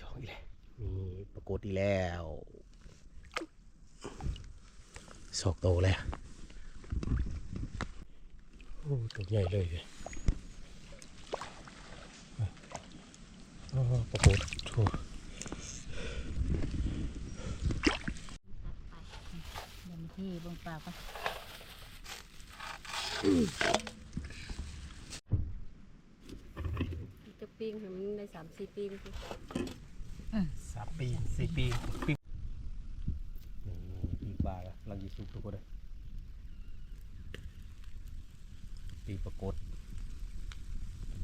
ช่องอีกแล้วมีปรากฏอีกแล้วสอกโตแล้วโอ้ตัวใหญ่เลยเนี่ยอ๋อปรากฏโถ่เดินที่เบงปลากันจะปิ้งให้มันได้สามสี่ปิ้งสิสามปีสี่ปีปีนี่ปีปลาละลังยีสุกทุกคนเลยปีปรากฏ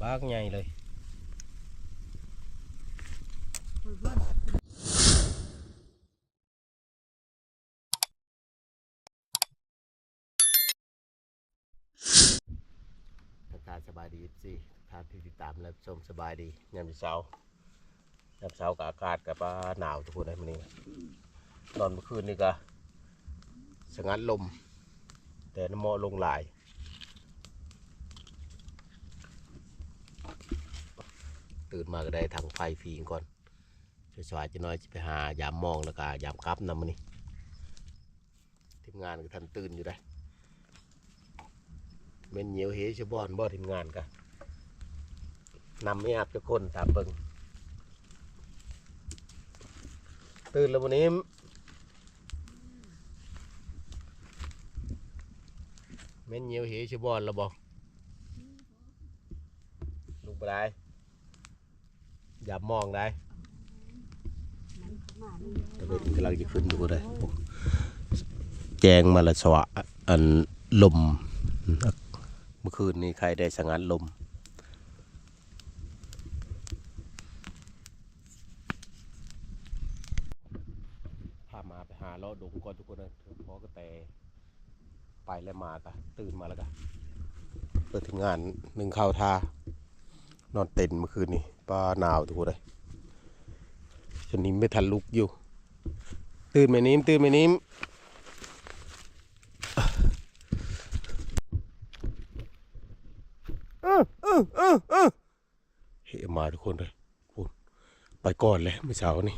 บ้างใหญ่เลยทักทายสบายดีสิทานที่ติดตามและชมสบายดียามเช้า ยามเช้ากับอากาศกับว่าหนาวทุกคนได้มันนี้ตอนเมื่อคืนนี่ก็สงัดลม แต่น้ำมอลงหลายตื่นมาก็ได้ทางไฟฟีงก่อนสวยๆจะน้อยจะไปหายามมองแล้วก็ยามกลับนำมันนี่ทีมงานก็ทันตื่นอยู่ได้เม่นเหนียวเฮชบอนบ่ทีมงานกะนำไม่อาบจะคนตามเบิง ตื่นแล้ววันนี้เม่นเหนียวเฮชบอนแล้วบอกลุกไปได้อย่ามองได้ตะเวนกำลังจะขึ้นดูได้แจงมาละสวะอันลมเมื่อคืนนี้ใครได้สังัดลม พามาไปหา เลาะดงก่อนทุกคนนะพอก็แต่ไปแล้วมากะตื่นมาแล้วกะเปิดทีมงานหนึ่งข้าวทานอนเต็นเมื่อคืนนี้ป้าหนาวทุกคนเลยจนนี้ไม่ทันลุกอยู่ ตื่นไหมนิ้มตื่นไหมนิ้มเออเออเออเออเฮ้ยมาทุกคนเลยคุณไปก่อนเลยเมื่อเช้านี่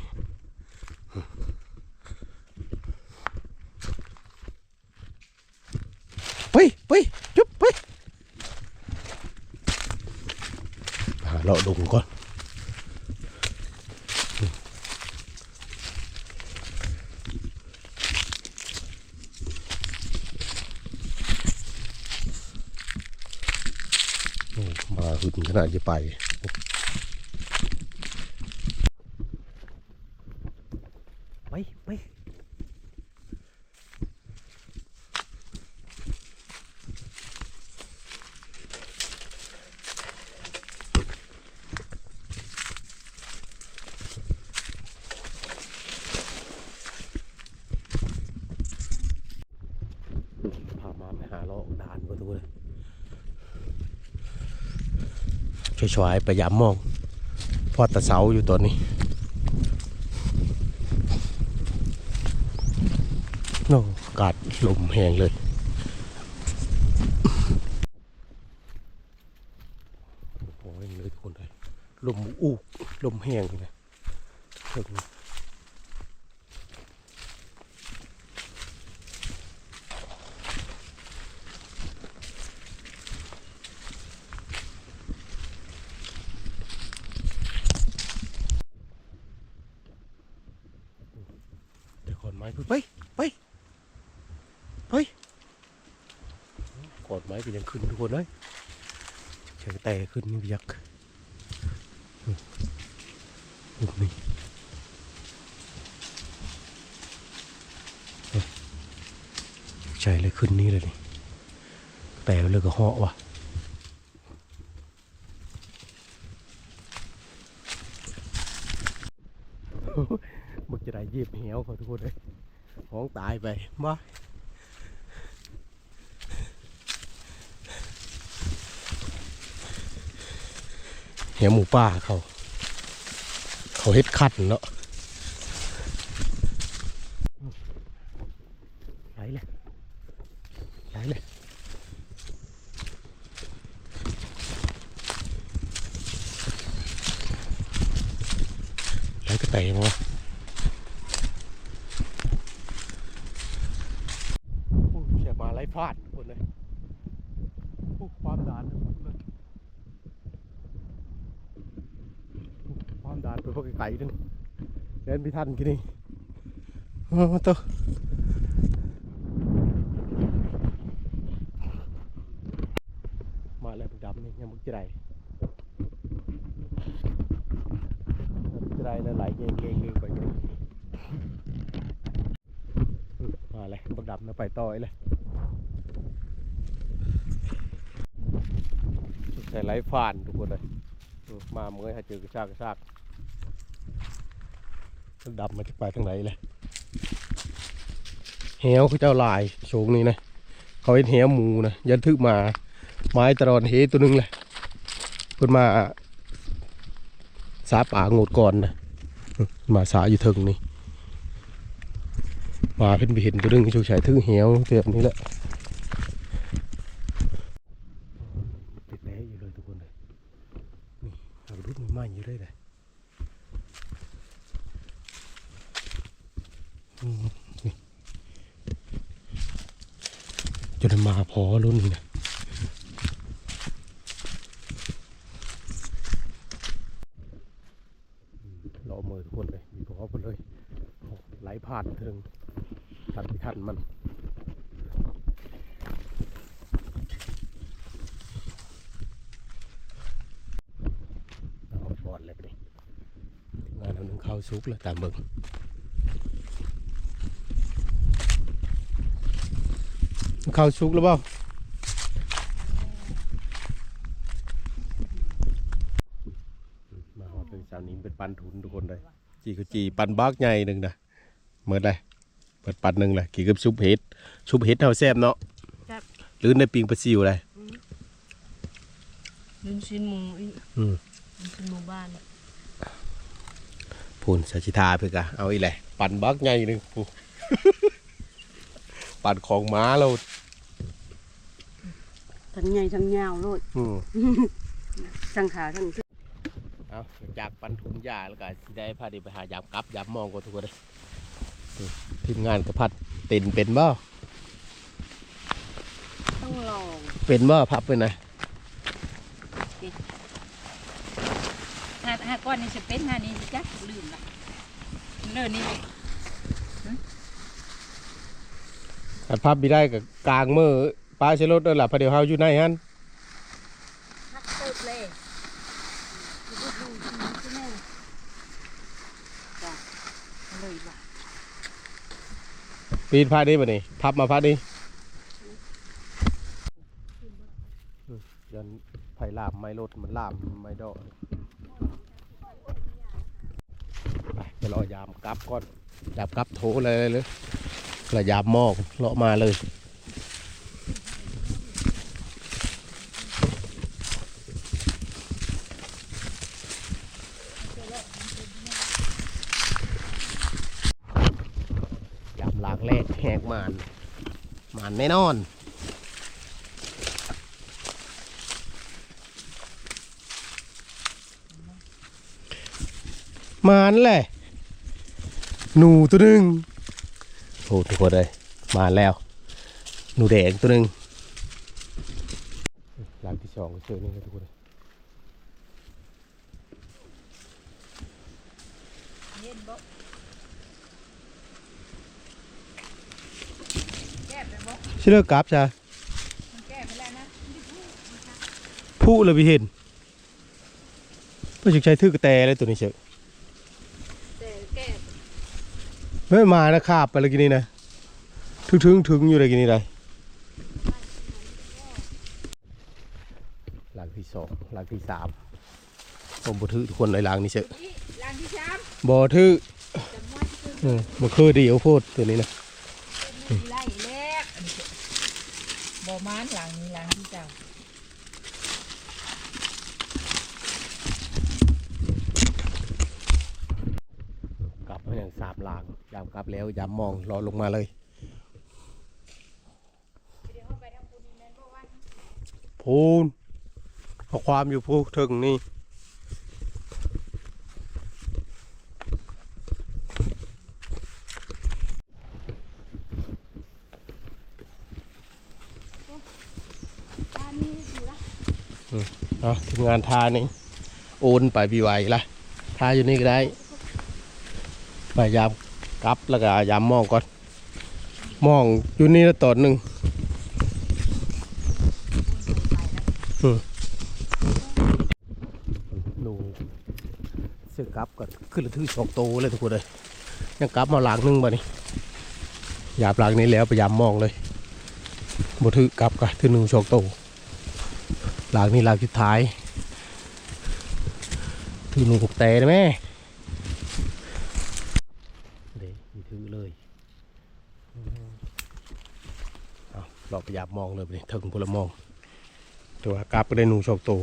ไปไปจุ๊บไปหาเลาะดงก่อนโอ้มาหึงขนาดจะไป ไปไปพามาไปหาเลาะดานก็ทุกคน ช่วยพยายามมองพอตะเสาอยู่ตัวนี้นอกอากาศลมแห้งเลยโอ้ยเลยทุกคนเลยลมอู้ลมแห้งเลยเพิ่งเดี๋ยวขอนไม้ขึ้นไปไปไปขอนไม้ก็ยังขึ้นทุกคนเลยเฉยแต่ ขึ้นนี่ยักษ์อืมอืมนี่ใช่เลยขึ้นนี่เลยนี่แต่เลยก็เหาะว่ะมึกจะได้ยีบเหวเขาทุกคนเลยห้องตายไปมา เหวหมูป่าเขา เขาเฮ็ดคัดเนาะไหลเลยไหลเลย ไรก็แต่มาวะโอ้ยเสียมาไรพลาดทุกคนเลยโอ้ความดานทุกคนเลยโอ้ความดานไปพวกไก่ๆนึง คันกี่นี่มาตัวมาแล้วมึงดำนี่ยังมึงจะได้จะได้แล้วไหลเงี้ยเงี้ยเงี้ยไปเงี้ยอืมาเลยบักดำนะไปต่อยเลยใส่ไหลผ่านทุกคนเลยมาเมื่อให้เจอกระชากกระชาก ดำมันจะไปทางไหนเลยเหวเขาเจ้าลายโชงนี่นะเขาเป็นเหวหมูนะยันทึกมาไม้ตรอนเฮตัวหนึงเลยเพิ่นมาสาป่าโงดก่อนนะมาสาอยู่เทึงนี่มาเพิ่นไปเห็นตัวนึงชูชายทึ่งเหี่ยวเทียบนี้แหละติดแผลอยู่เลยทุกคนเลยนี่เอารุดมันไหม้อยู่เลยเลยอืมนี่จนมาพอรุ่นนี้นะ รอมือ ทุกคนเลยมีพอหมดเลยไหลผ่านถึงทันไม่ทันมันเอาบอดเลยไปดิงานเอาหนึ่งเข้าซุกแล้วตามเบิ่งเข้าซุกแล้วเปล่าหอดเป็นสาวนี้เป็นปันทุนทุกคน เลยจีก็จีปันบักใหญ่หนึ่งนะเหมือนเลยเปิดปันหนึ่งเลยกี่กับซุปเห็ดซุปเห็ดเท่าแซ่บเนาะครับหรือในปิงปลาซิวเลยลุนชินหมูอีกอืมลุนชินหมู่บ้านพูนสัชิทาเพื่อกะเอาอีแหละปันบักใหญ่หนึ่งพูปันของม้าเราทั้งใหญ่ทั้งยาวโลดอืมทั้งขาทั้ง เอาจากปันทุนยาแล้วก็สิได้พาเดีไปหายามกลับยามมองก็ทุกคนเลยอืมทีมงานกระพัดเต็นเป็นบ่ต้องลองเป็นบ่พับไปไหนหาหาก้อนนี่จะเป็นหานี่จักลืมละเลินนี่ขัดพับบีได้กับกลางมือปลาเชลดนั่นแหละพอเดี๋ยวเฮาอยู่ในฮัน ฮักเติบเลยจ้ะเลยว่ะ ปีนพาดีบ่นี่พับมาพาดียันไผ่ลามไม่ลดมันลามไม่ดอกไปจะรอยามกลับก่อนยามกลับโถเลยเลยระยามหมอกเลาะมาเลยยามลากแรกแหกมานมานแน่นอน มานแหละ หนูตัวหนึ่งโอ้ทุกคนเลยมาแล้ว หนูแดงตัวหนึ่งหลังที่สองเจอนี่ครับทุกคนเลย เย็นบ่แก้ไปบ่ ชื่อเลิกกราฟจ้ะมันแก้ไปแล้วนะผู้เลยพี่เห็นเพื่อใช้ทื่อกระแตเลยตัวนี้เชอะแต่แก้เฮ้ยมานะคาบไปเลยกินนี่นะถึงถึงถึงอยู่เลยกินนี่เลยหลังที่สองหลังที่สามผมบ่ถือทุกคนเลยหลังนี้เชอะนี่หลังที่สามบ่ถือจะม้วนขึ้นเออบ่คือเดียวโพดตัวนี้นะไล่แรกอันนี้ บ่มานหลังนี้หลังที่เจ้ากลับมาอย่างสามลางยามกลับแล้วยามมองรอลงมาเลยพูนเอาความอยู่พูถึงนี่ เนาะทีมงานทานี่โอนไปบีไวละทาอยู่นี่ก็ได้พยายามกลับแล้วก็ยามมองก่อน มองอยู่นี่ละตอนหนึ่งอืมดูเสือกลับก็ขึ้นระทือสองโตเลยทุกคนเลยยังกลับมาหลังหนึงบ่นี่หยาบหลังนี้แล้วพยายามมองเลยบ่ถือกลับก็ถือหนึ่งสองโต หลังนี้หลังสุดท้ายถือหนูหกแต่นะแม่เดี๋ยวมีถือเลยเอาเราพยายามมองเลยไปดิถึงพลมอง ตัวกลับก็ได้หนูสองตัว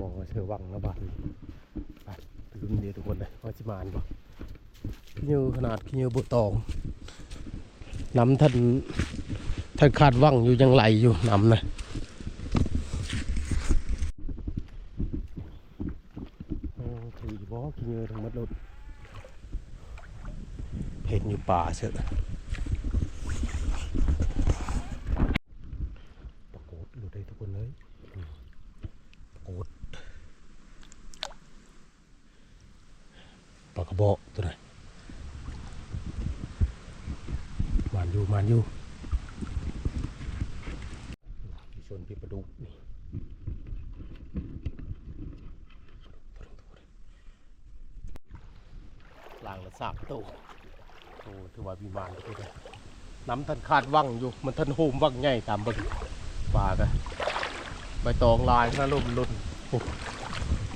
มองว่าเชือวังนะบ้านไปรุ่นเดียวทุกคนเลยว่าจิมานบ่ขี้เหยอะขนาดขี้เหยอะบุตองน้ำท่าน ท่านคาดว่างอยู่ยังไหลอยู่นำนะโอ้ถือบอกินเยอะทั้งมัดเลยเห็นอยู่ป่าเสร็จปรากฏหลุดได้ทุกคนเลยอืมปรากฏปลากระบอกตัวไหนมันอยู่มันอยู่ ที่ชนพิประดุกนี่ลางละสามตัวโู่บ้านเลยนะน้ำท่านคาดว่างอยู่ มันท่านโฮมว่างใหญ่ตามเบิ่งป่ากันใบตองลายนะลมลุ่น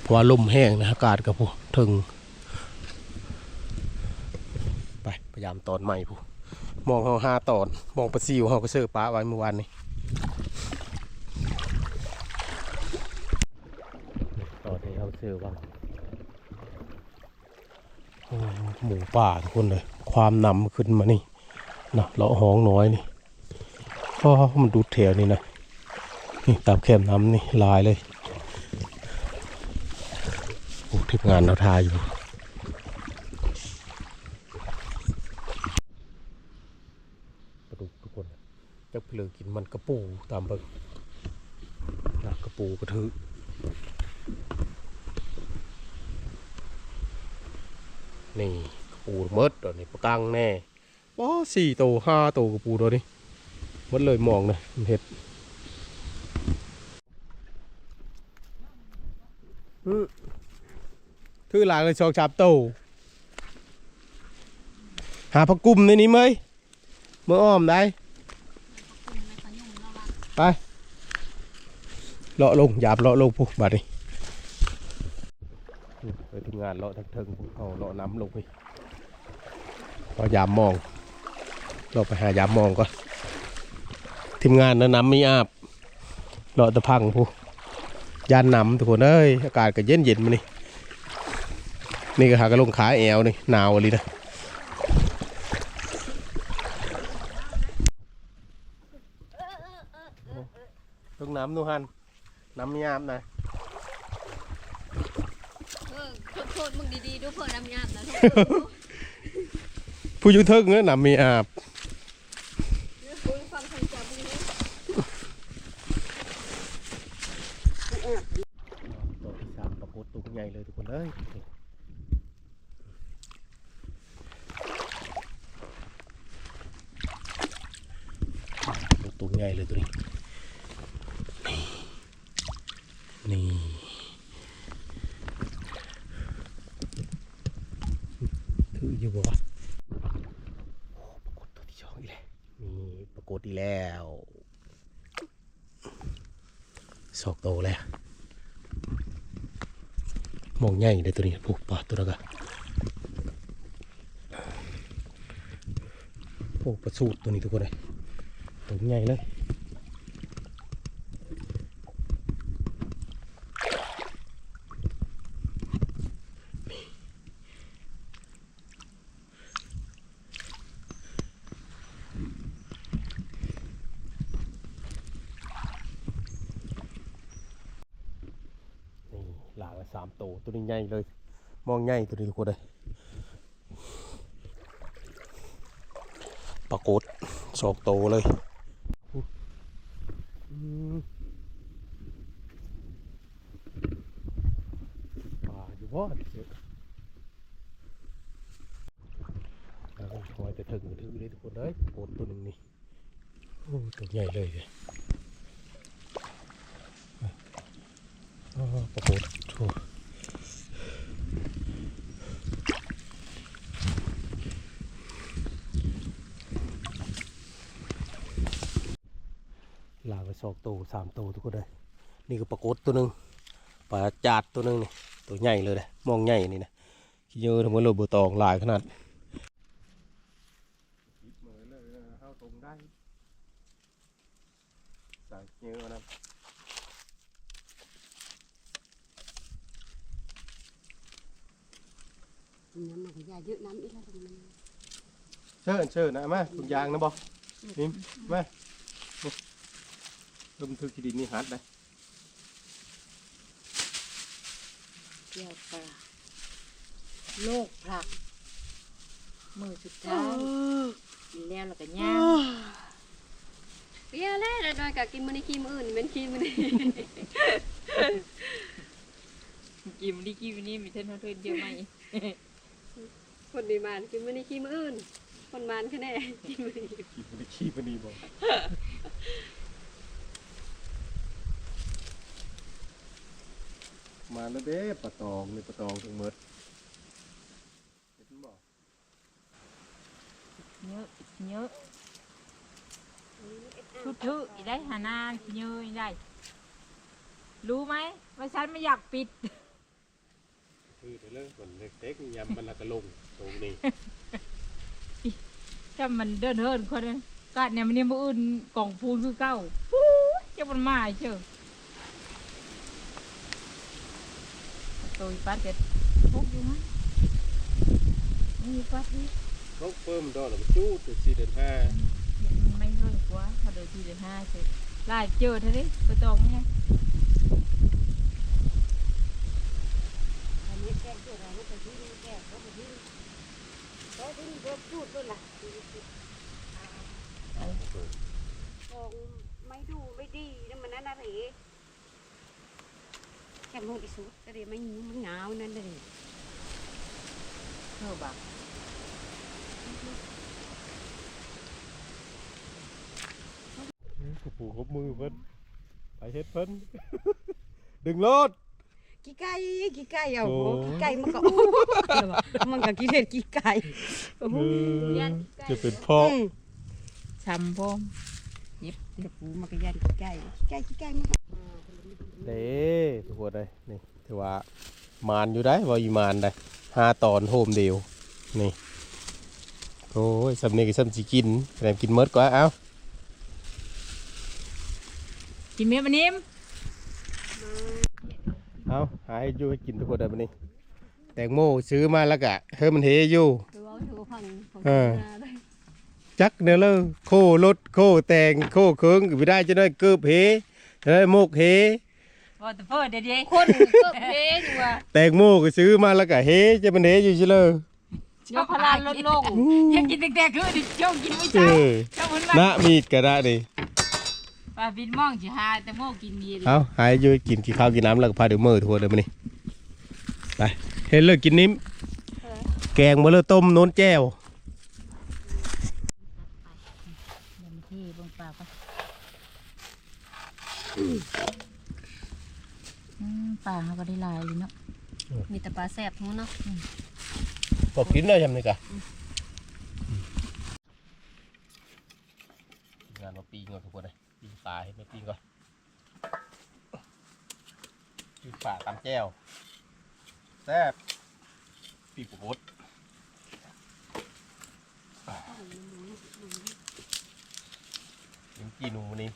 เพราะว่าลมแห้งนะอากาศกับผู้ถึง ไปพยายามตอนใหม่ผู้มองเขาห้าตอน มองปลาซิวเขาก็เชื่อป้าไว้เมื่อวานนี้ ตอนนี้เขาเจอว่าโอ้หมู ป่าทุกคนเลย ความนำขึ้นมานี่นะเลาะห้องน้อยนี่ก็มันดูดแถวนี่นะนี่ตามแคมน้ำนี่ลายเลยโอ้ทีมงานเราทายอยู่ปลาดุทุกคนจะเพลือกินมันกระปูตามเบิกนะกระปูกระทือนี่ ปูหมดตัวนี้ประกังแน่ว้าสี่ตัวห้าตัวกระปูตัวนี้หมดเลยมองนะมันเห็ดอื้อถือหลางเลยชองชาบโตวหาผักกุมในนี้ไหมเมื่ออ้อมได้ ไปเลาะลงหยาบเลาะลงปุ๊บบาดนี้ไปทำงานเลาะทั้งเทิงพวกเอาเลาะน้ำลงไป พอยามมอง เราไปหายามมองก่อนทีมงานนะน้ำไม่อาบเลาตะพังผู้ยานน้ำทุกคนเอ้ยอากาศก็เย็นเย็นมานี่นี่ก็หากระลงขาแอวนี่หนาวเลยนะตรงน้ำนูฮันน้ำไม่อาบนะเออโทษมึงดีๆดูเพื่อนน้ำยามนะ ผู้อยุทธ์เนี่ยน้ำมีอาบ คุยฟังใครจับมึงนี่ ตัวที่สามปรากฏตุงใหญ่เลยทุกคนเลยตุงใหญ่เลยตัวนี้ นี่ ถืออยู่บ่วะโอ้ปรากฏตัวที่สองอีกแล้วนี่ปรากฏอีกแล้วสองโตวแล้ว ใหญ่เลยตัวนี้ผูกปลาตัวละกะโอ้ประสูตรตัวนี้ทุกคนเลยตัวใหญ่เลยนี่หลางละ สามตัวตัวนี้ใหญ่เลย มองง่ายตัวนี้ทุกคนเลยปรากฏสองโตวเลย มป่าอยู่บ่เจ๊แล้วก็คอยจะถึงถึงเลยทุกคนเลยโคตรตัวหนึ่งนี่โอ้ตัวใหญ่เลยเนี่ยอ๋อปรากฏทั่ว ลากไปสองตัวสามตัวทุกคนเลยนี่ก็ปรากฏตัวหนึ่งปลาจาดตัวหนึ่งนี่ตัวใหญ่เลยนะมองใหญ่นี่นะขี้เยอะทั้งหมดเลยบัวตองหลายขนาดเหมือนเลยเข้าตรงได้สายเยอะนะน้ำมันก็ยาเยอะน้ำอีกแล้วตรงนั้นเชิญเชิญนะมาถุงยางนะบอกนี่มานี่ ลมถือขีดินนี่หัดเลยเกี่ยวปลาโลกผลัก มือสุดท้ายกินแล้วแล้วก็ย่างเปียแล้วแล้วน้อยก็กินมื้อนี้ขี้มื้ออื่นเป็นขี้มื้อนี้กินดีกินนี่มีเท่านั้นเท่าเดียวไหมคนดีมานกินมื้อนี้ขี้มื้ออื่นคนมานแค่แน่กินมื้อนี้ขี้มันขี้มันดีบอก มาแล้วเด้ปลาตองนี่ปลาตองทั้งหมดเห็นบอกเยอะเยอะทุกทุกอีได้หาหน้าเยอะอีได้ รู้ไหมว่าฉันไม่อยากปิด คือเรื่องส่วนเล็กๆยำมันละกระลงตรงนี้ถ้ามันเดินเฮินคนนั้นก็เนี่ยมันนี่มืออื่นกล่องพูนคือเก้าปู๊ดจะมันมาเชียวตัวอี ปัดเด็ดทุกอยู่นะนี่ปัดนี่เขาเพิ่มดอกแล้วมันจู้ตัวสี่เดือนห้า ไม่เพิ่มกว่าถ้าโดยที่เดือนห้าเสร็จลายเจอเท่านี้ไปตองเนี่ย อันนี้แกงเกิดอะไรก็ที่แกงก็ที่ก็ที่ก็พูดด้วยล่ะกองไม่ดูไม่ดีนั่นมันนั่นอะไรแค่มือที่ สุดก็เลยไม่มันหนาวนั่นเลยเท่าบักกูปูครบมือเพิ่นไปเฮ็ดเพิ่นดึงรถกี่ไก่กี่ไก่เอาโอ้กี่ไก่มันก็มันก็กินเห็ดกี่ไก่เออจะเป็นพ่อช้ำพร้อมเย็บเดี๋ยวปูมันก็ยันกี่ไก่กี่ไก่กี่ไก่มันก็เด้ทุกคนเลยนี่ ถือว่ามานอยู่ได้ว่าอีมานได้ห้าตอนโฮมเดียวนี่โอ้ยสำเนียงสำสิกินแถมกินเมดกว่าเอ้ากินเมียมันนิ่มเอ้าหาให้อยู่ให้กินทุกคนได้บัดนี้แตงโมซื้อมาแล้วก็เฮ้ยมันเฮอยู่ดูเอาดูพังของเออนาได้จักเนี่ยเลยโครถโคแตงโคเคิงไม่ได้จะได้เกือบเฮจะได้โมกเฮ ว่าแต่เพิ่นเดี๋ยวนี้คนก็เพอยู่ว่ะแตงโมก็ซื้อมาแล้วก็เฮจะมันเฮอยู่เฉลยชอบพลานลดลงยังกินแต่ๆคือดิเจ้ากินไม่เอใช่อเจ้าเพิ่นณว่ามีดก็ได้ดิปลาบินมองสิหาแต่โมกินมีเลยเอาหายอยู่กินขี้ข้าวกินน้ำแล้วก็พาเดี๋ยวมือทัวร์เดี๋ยวมานี่ไปเห็นเลยกินนิ้มแกงมาเลยต้มโน้นแจ้วเดี๋ยวมาที่เบิ่งปลาก่อนอืม ปลาเขาก็ได้หลายเลยเนาะมีแต่ปลาแซ่บทั้งนั้นเนาะบอกกินได้ยังไงกะงานมาปีก่อนทุกคนเลยปีปลาให้ไม่ปีก่อนปีปลาตำแจ้วแซ่บปีกบดนิ้มกีหนูนี่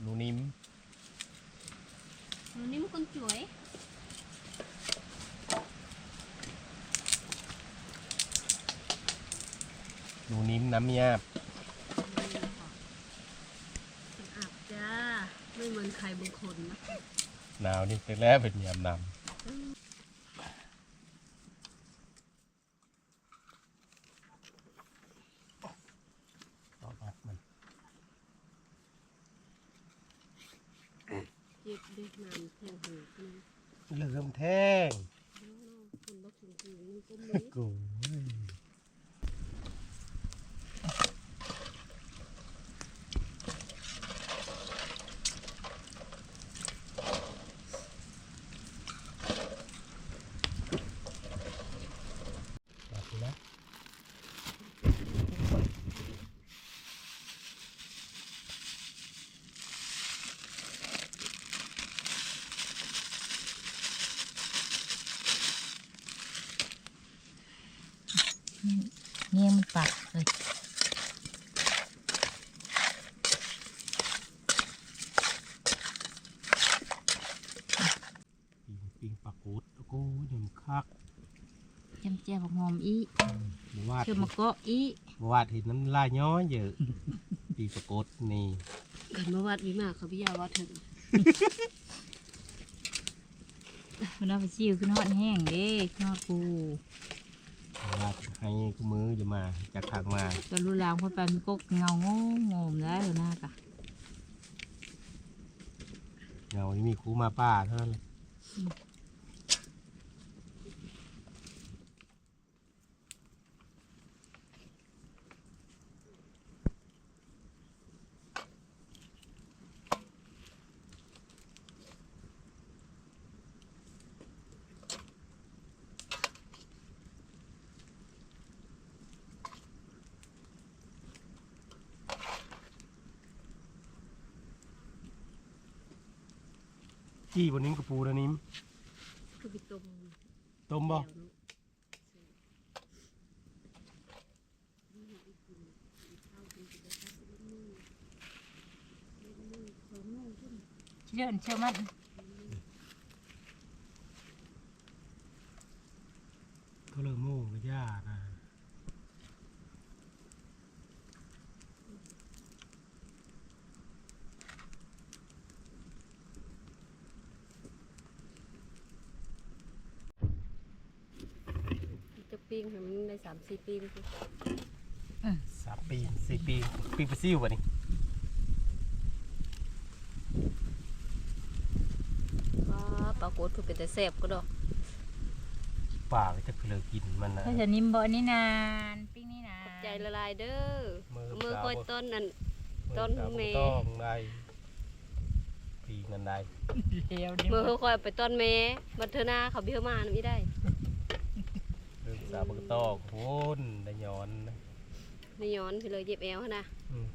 หนูนิ่ม วันนี้มันคนสวย หนูนิ่มน้ำยาบอาบจ้า ไม่เหมือนใครบางคนนะ หนาวนี่เป็นแล้วเป็นยามนำเอาออกมัน เจ็บเด็กน้ำแทงหูขึ้นเหลือมแท่งคนบ่ถึงหูมันก็มีกูแบบนี้นะ เงี้ยมันปักเลย ปิงปิงปลากูดโอ้โหยำคัก จำเจียวผักห อมอีบวาดเชื่อมะเกาะอีบวาดเห็นน้ำลายย้อยเยอะปีปลากูดนี่กันมาวัดวิมากเขาพิยาว่าถึงมันเอาไปซิวขึ้นฮอดแห้งเด้ขึ้นฮอดกูบวาดให้กูมือจะมาจากทางมาตอนรู้ลางพอไปมันก็เงาโง่งมได้หัวหน้ากะเงานี่มีครูมาป้าเท่านั้น จี้บนนี้กระปูนะนิ้มคือไปต้มต้มบ่เชื่อเชื่อมัน ก็เลยโม่ก็ยากนะ จะปิ้งให้มันได้ สามสี่ปิ้งสิสามปีสี่ปีปีไปซิ่วบ่นี่ว้าปลาโกดคือเป็นแต่แซ่บก็ดอกป่าก็จะเพลิกินมันนะถ้าจะนิ่มบ่นี่นานปิ้งนี่นาน ใจละลายเด้อมือมือสาวคอยบ่ต้นนั่น ต้นสาวบ่เมต้องได้ปีเงินได้เดียวนี่มือเขาคอยไปต้นเมบัดเทอหนาเขาเบี้ยวมาไม่ได้เรื่องสาวบ่ต้องโคนได้ย้อนนะไม่ย้อนไปเลยเย็บแอวหั่นนะอืม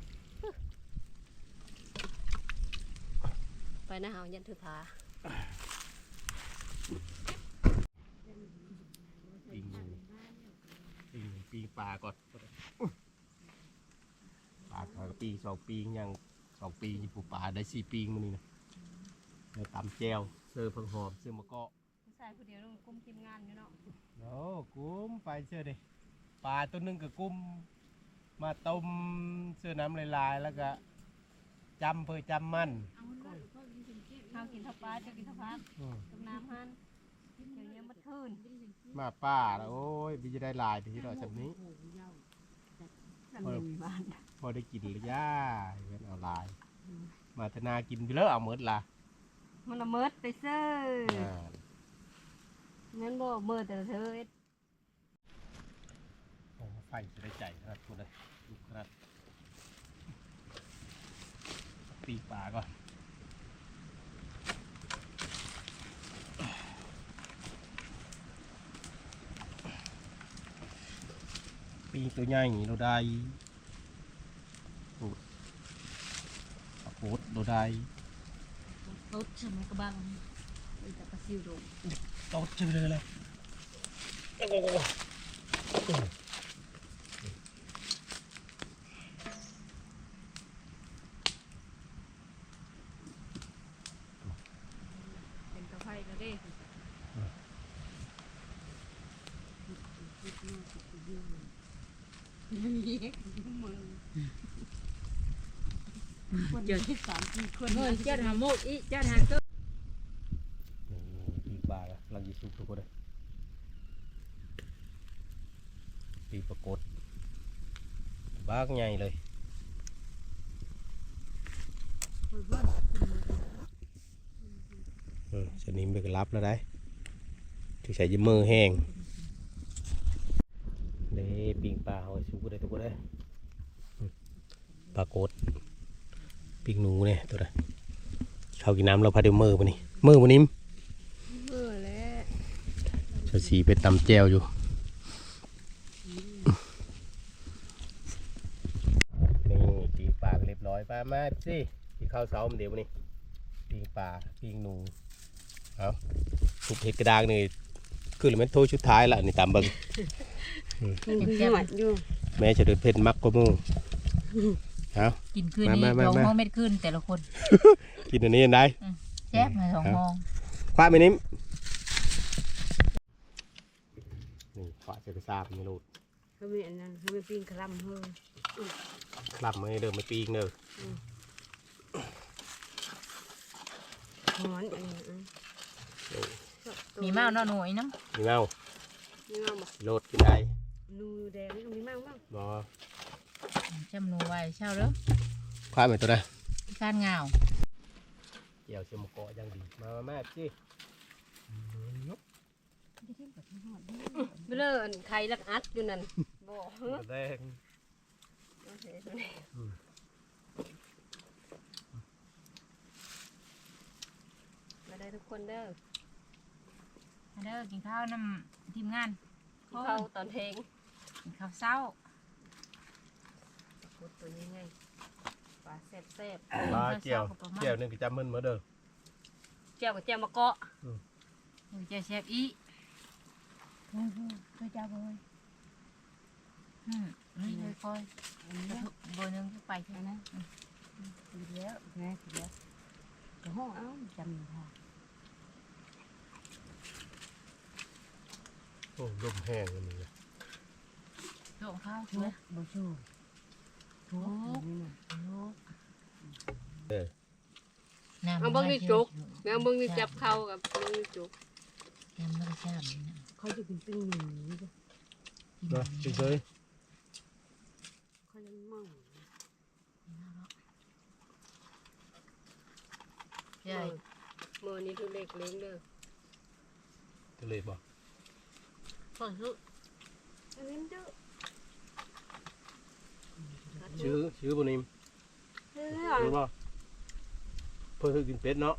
ไปนะเฮายันถือผาปีงูปีงปีงปลาก่อนปลาก็ปีสองปียังสองปีอยู่ปูปลาได้สี่ปีมันนี่นะแล้วตำแจวเสิร์ฟเพิ่งหอมเสิร์มะกอก ผู้ชายคนเดียวต้องกุมทีมงานอยู่เนาะ โอ้กุ้มไปเชื่อดิปลาตัวนึงกับกุ้มมาต้มเสื้อน้ำลายๆแล้วก็จำเพื่อจำมันเฮาวกินทับปลาจะกินทับพักต้มน้ำหันเดี๋ยวนี้ยมันคืนมาป้าแล้วโอ้ยพี่จะได้ลายไปที่เราแบบนี้พอพอได้กินหรือย่าเห็นเอาลาย มาธนากินไปเลยเอาหมดละมันละเมิดไปเซ้อ งั้นบ่เมิดแต่เธอเอ็ดโอ้ไฟจะได้ใจขนาดคุณเลยลุกขนาดปีกปลาก่อนปีตัวใหญ่เราได้โอ้ปลาโคตรเราได้รถใช่ไหมกระบังไปแต่ปลาซิวโด งโตดจังเลยเลยโอ้โหเป็นกระไฟแล้วเด้มึงเจอที่สามสี่คนเฮ้ยเจ้าหาโมกอีเจ้าหาเก ปีกปลาลังยีสุกทุกคนเลย ปีกปรากฏบ้ากใหญ่เลยสนิมไปก็รับแล้วได้ถือใช้ยมมือแห้งเด้ปิงปลาเอาไว้สู้ได้ทุกคนได้อืมปลากดปิงหนูเนี่ยตัวใดเข้ากินน้ำแล้วพาเดี๋ยวมือมานี่มือมานิ่มเออแล้วจะสีเป็นตำแจวอยู่นี่ปิงปลาก็เรียบร้อย ปลามาสิที่ข้าวเสามันเดี๋ยวมานี่ปิงปลาปิงหนูเอาทุบเห็ดกระด้างนี่คือหรือมันโทษชุดท้ายละนี่ตามเบิงมันคือหวัดอยู่แม่จะเดินเพ่นมักก็มู่เอากินคืนมานี้มามาสองมาโมงเม็ดคืนแต่ละคน กินอันนี้ยังได้แซ่บมาสองโมงคว้าไปนิ่มนี่คว้าเสกซาบนี่ลูกเขามีอันนั้นเขามีปิ้งคลำเฮ้ยคลับมาให้เดิมมาปีกเนอะ หอนอันนี้อะมีเมาเนาะหน่อยเนาะมีเมามีเมาบ่โลดกินได้นูแดงนี่ก็มีเมาบ้างบอจำหนูไว้เช่าแล้วคว้าไปตัวนะพี่การเงาเกี่ยวเชื่อมเกาะยังดีมามาแม่จีไม่เลิกใครลักอัดอยู่นั่นบ่เฮ้ยแดง เอาเสียตัวนี้มาได้ทุก คนเด้อมาเด้อกินข้าวนำทีมงานเข้าตอนเพลงกินข้าวเช้าพูดตัวนี้ไงปลาแซ่บแซ่บปลาเกี่ยวเกี่ยวนึงก็จำมันเหมือนเดิมๆเจ้ากับเจ้ามะเกาะเดี๋ยวจะแซ่บอีเฮ้ยเฮ้ยจ้าเบยอืมนี่เลยคอยเบอร์หนึงไปใช่ไหมดีแล้วแม่ดีแล้วเดี๋ยวห้องเอ้าจำค่ะ อ้ลมแห้งกันเลยโยกข้าวทุเชื่อกบ่ชูทุกนี่น่ะน้ำเอาเบิ่งนี่จุกแม่เบิ่งนี่จับเข้ากับเบิ่งนี่จุกน้ำไม่ได้จ้ำนะเขาจะกินปิ้งหนูจ้ะกินนะเฉยเขายังมั่งใช่มือนี้ทุเล็กเล้งเด้อๆทะเลบ่ก็คืออันนี้เด้อชื่อชื่อบุนิมเฮ้ยชื่อบ่เพื่อกิ นเป็ดเนาะ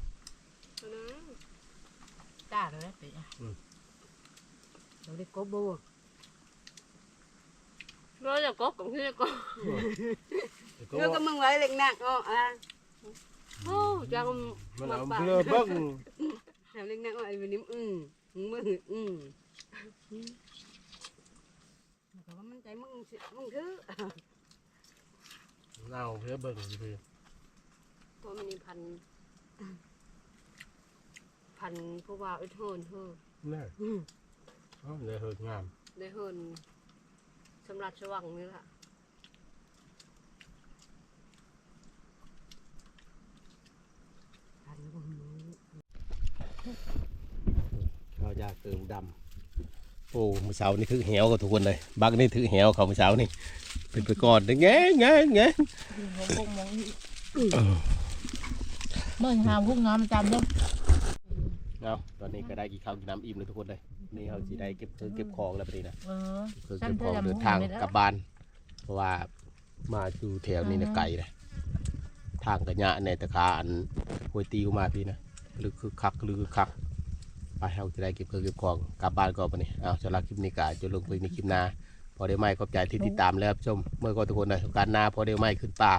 ตาเลยไปอะเราได้กบบัวเราจะกบกับที่กบแต่ก็เรื่องก็มึงไว้เล็ กหนักอ๋ออะโอ้จังมันมาเอาปากเพื่อเบิ้งทำเล็กหนักอ๋อไอ้วันนี้อืมมึงมึงอืมแต่ว่ามันใจมึงสิมึงคือเอาเพื่อเบิ้งเพื่อเพราะมันมีพัน พันผู้ว่าอึดโหนเฮ้อน่าเอาเลยเหิดงามได้เฮินสำหรับสว่างนี่ล่ะข้าวยากเติมดำ โอ้มือเสานี่ถือเหวกับทุกคนเลย บักนี่ถือเหวเขามือเสานี่ เป็นไปก่อนแง่แง่แง่มองมองมองเมื่อหาพุ่งน้ำจำเนาะเอาตอนนี้ก็ได้กี่ข้าวกินน้ำอิ่มเลยทุกคนเลย นี่เขาสิได้เก็บเครื่องเก็บของแล้วปนี้นะเออเครื่องเก็บของเดินทางกลับบ้าน เพราะว่ามาดูแถวนี้นะไกลเลยทางกระยะในตะขาอันหวยติวมาพี่นะหรือคือคักหรือคือคัก ไปเราจะได้เก็บเครื่องเก็บของกลับบ้านก่อนปนี่เอาสำหรับคลิปนี้ก็จะลงไปในคลิปหน้าพอได้ไหมขอบใจที่ติดตามแล้วครับชมเมื่อก็ทุกคนนะการหน้าพอได้ไหมขึ้นป่า